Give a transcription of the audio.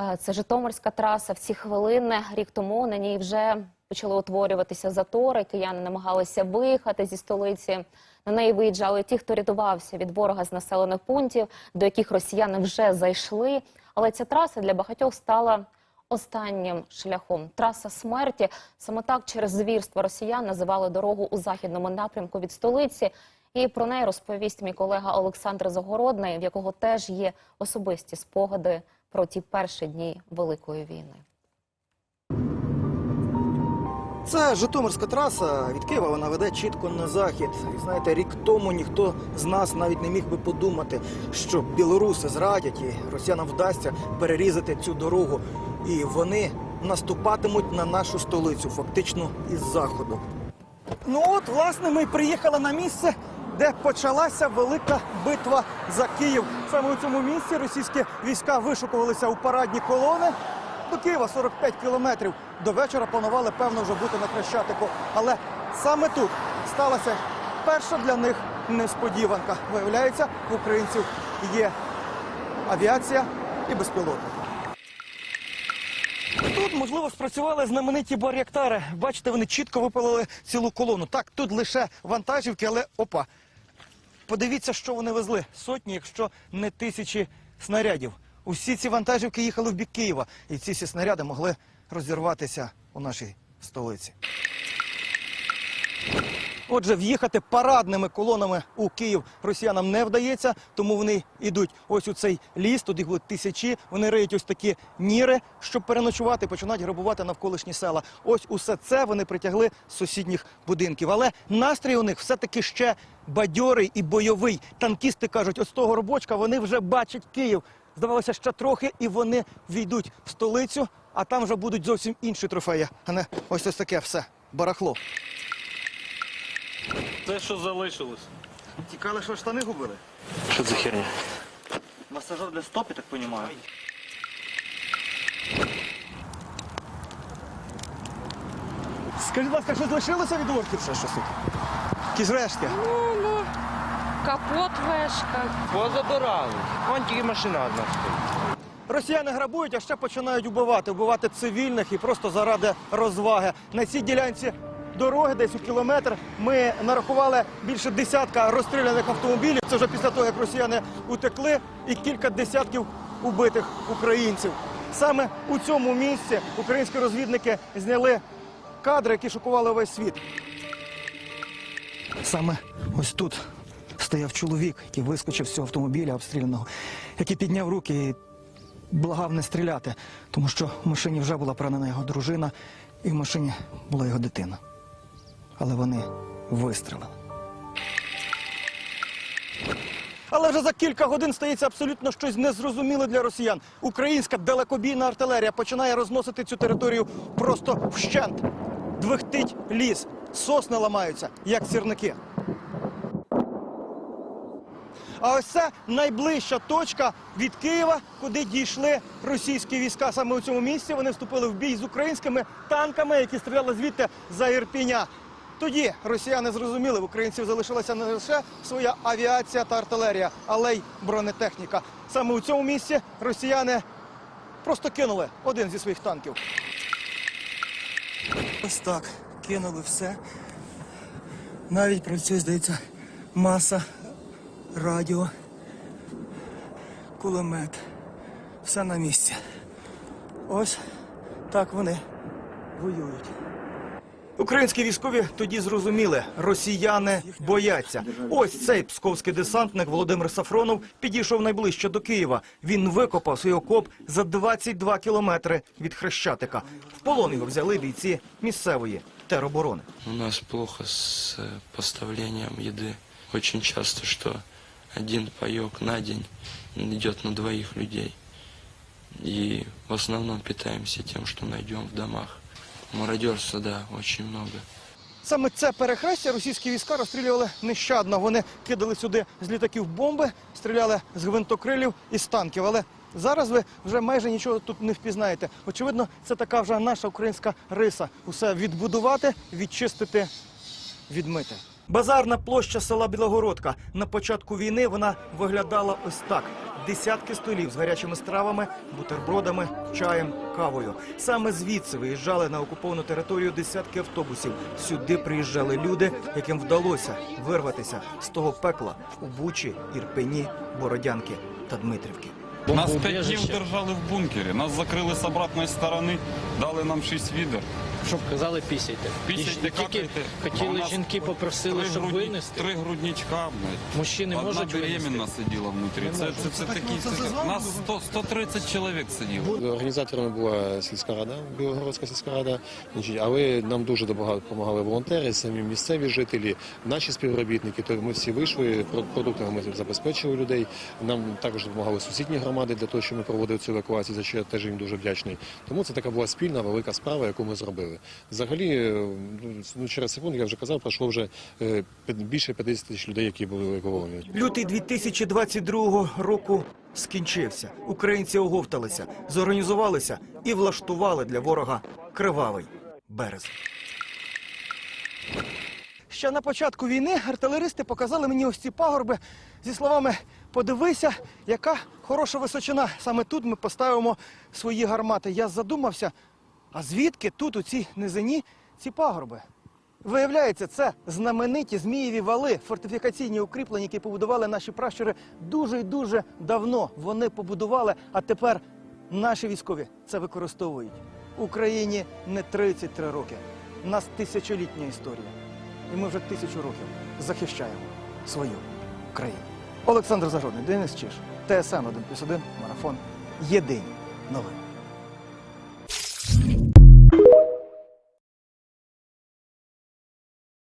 Е, Це Житомирська траса. В ці хвилини рік тому на ній вже почали утворюватися затори. Кияни намагалися виїхати зі столиці. На неї виїжджали ті, хто рятувався від ворога з населених пунктів, до яких росіяни вже зайшли. Але ця траса для багатьох стала останнім шляхом. Траса смерті. Саме так через звірства росіян називали дорогу у західному напрямку від столиці. І про неї розповість мій колега Олександр Загородний, в якого теж є особисті спогади про ті перші дні Великої війни. Це Житомирська траса від Києва. Вона веде чітко на захід. І знаєте, рік тому ніхто з нас навіть не міг би подумати, що білоруси зрадять і росіянам вдасться перерізати цю дорогу. І вони наступатимуть на нашу столицю, фактично із заходу. Ну от, власне, ми приїхали на місце, де почалася велика битва за Київ. Саме у цьому місці російські війська вишукувалися у парадні колони. До Києва 45 кілометрів. До вечора планували, певно, вже бути на Хрещатику. Але саме тут сталася перша для них несподіванка. Виявляється, в українців є авіація і безпілотники. Тут, можливо, спрацювали знамениті бар'яктари. Бачите, вони чітко випалили цілу колону. Так, тут лише вантажівки, але опа. Подивіться, що вони везли. Сотні, якщо не тисячі снарядів. Усі ці вантажівки їхали в бік Києва, і ці всі снаряди могли розірватися у нашій столиці. Отже, в'їхати парадними колонами у Київ росіянам не вдається, тому вони йдуть ось у цей ліс, тут їх будуть тисячі. Вони риють ось такі ніри, щоб переночувати, починають грабувати навколишні села. Ось усе це вони притягли з сусідніх будинків. Але настрій у них все-таки ще бадьорий і бойовий. Танкісти кажуть, ось того робочка вони вже бачать Київ. Здавалося, ще трохи, і вони війдуть в столицю, а там вже будуть зовсім інші трофеї, а не ось ось таке все барахло. Те, що залишилось. Тікали, що штани губили? Що за херня? Масажер для стоп, я так розумію. Скажіть, будь ласка, що залишилося від орків ще щось тут? Якісь рештки? Капот вешка. Позабирали. Вон тільки машина одна стоїть. Росіяни грабують, а ще починають убивати, убивати цивільних і просто заради розваги. На цій ділянці дороги, десь у кілометр, ми нарахували більше десятка розстріляних автомобілів. Це вже після того, як росіяни утекли, і кілька десятків убитих українців. Саме у цьому місці українські розвідники зняли кадри, які шокували весь світ. Саме ось тут стояв чоловік, який вискочив з цього автомобіля обстріляного, який підняв руки і благав не стріляти, тому що в машині вже була поранена його дружина, і в машині була його дитина. Але вони вистрелили. Але вже за кілька годин стається абсолютно щось незрозуміле для росіян. Українська далекобійна артилерія починає розносити цю територію просто вщент. Двихтить ліс, сосни ламаються, як сірники. А ось це найближча точка від Києва, куди дійшли російські війська. Саме у цьому місці вони вступили в бій з українськими танками, які стріляли звідти за Ірпіня. Тоді росіяни зрозуміли, в українців залишилася не лише своя авіація та артилерія, але й бронетехніка. Саме у цьому місці росіяни просто кинули один зі своїх танків. Ось так кинули все. Навіть працює, здається, маса радіо, кулемет. Все на місці. Ось так вони воюють. Українські військові тоді зрозуміли, росіяни бояться. Ось цей псковський десантник Володимир Сафронов підійшов найближче до Києва. Він викопав свій окоп за 22 кілометри від Хрещатика. В полон його взяли бійці місцевої тероборони. У нас плохо с э, поставлением еды. Очень часто, что один паек на день идет на двоих людей. И в основном питаемся тем, что найдем в домах. Мародерства, да, очень много. Саме це перехрестя російські війська розстрілювали нещадно. Вони кидали сюди з літаків бомби, стріляли з гвинтокрилів і з танків. Але зараз ви вже майже нічого тут не впізнаєте. Очевидно, це така вже наша українська риса. Усе відбудувати, відчистити, відмити. Базарна площа села Білогородка. На початку війни вона виглядала ось так. Десятки столів з гарячими стравами, бутербродами, чаєм, кавою. Саме звідси виїжджали на окуповану територію десятки автобусів. Сюди приїжджали люди, яким вдалося вирватися з того пекла у Бучі, Ірпені, Бородянки та Дмитрівки. Нас п'ять днів держали в бункері. Нас закрили з обратної сторони, дали нам шість відер. Щоб казали пісяйте. Пісяйте, І тільки. А хотіли нас жінки попросили, Три щоб грудні- винести. Три грудничка, блядь. Мужчини Одна можуть беременна винести. сиділа внутрі. Це, це, це, такі, це, нас 100, 130 чоловік сиділо. Організаторами була сільська рада, Білогородська сільська рада, Значить, але нам дуже допомагали- допомагали волонтери, самі місцеві жителі, наші співробітники. То ми всі вийшли, про- продуктами ми забезпечили людей. Нам також допомагали сусідні громади для того, щоб ми проводили цю евакуацію, за що я теж їм дуже вдячний. Тому це така була спільна велика справа, яку ми зробили. Взагалі, е, ну через секунду я вже казав, пройшло вже е, більше 50 тисяч людей, які були евакуовані. Лютий 2022 року скінчився. Українці оговталися, зорганізувалися і влаштували для ворога кривавий березень. Ще на початку війни артилеристи показали мені ось ці пагорби зі словами: подивися, яка хороша височина. Саме тут ми поставимо свої гармати. Я задумався, а звідки тут у цій низині ці пагорби? Виявляється, це знамениті Змієві вали, фортифікаційні укріплення, які побудували наші пращури дуже і дуже давно. Вони побудували, а тепер наші військові це використовують. Україні не 33 роки. У нас тисячолітня історія. І ми вже тисячу років захищаємо свою країну. Олександр Загородний, Денис Чиш, ТСН 1+,1, Марафон. Єдині новини.